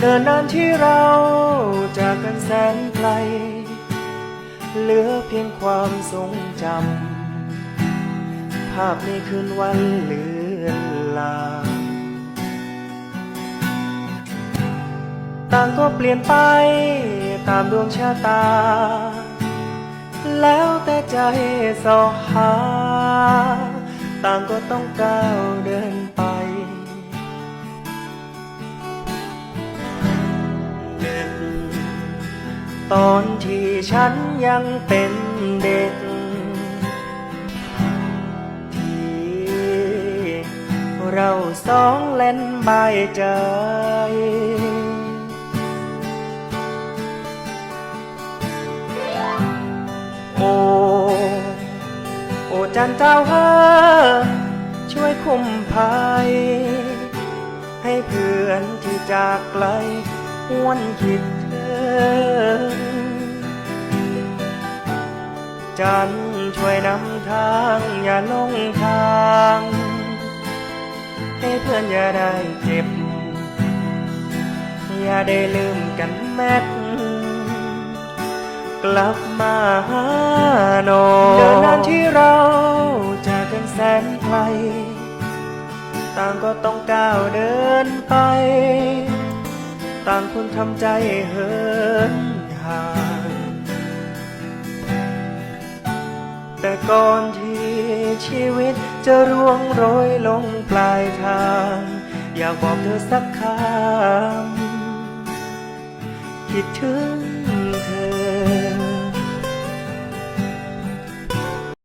เนินนานที่เราจากกันแสนไกล เหลือเพียงความทรงจำ ภาพในคืนวันเลือนลางต่างก็เปลี่ยนไปตามดวงชะตา แล้วแต่ใจสอหา ต่างก็ต้องก้าวเดินไป ตอนที่ฉันยังเป็นเด็ก ที่เราสองเล่นใบายใจ โอ้โอ้จันเจ้าเฮอช่วยคุ้มภัย ให้เพื่อนที่จากไกลหวนคิดถึง จันช่วยนำทางอย่าลงทาง ให้เพื่อนอย่าได้เจ็บ อย่าได้ลืมกันแม้กลับมาหาโนเดินนานที่เราจากกันแสนไกล ต่างก็ต้องก้าวเดินไป ต่างคนทำใจเหินห่าง แต่ก่อนที่ชีวิตจะร่วงโรยลงปลายทาง อยากบอกเธอสักคำคิดถึง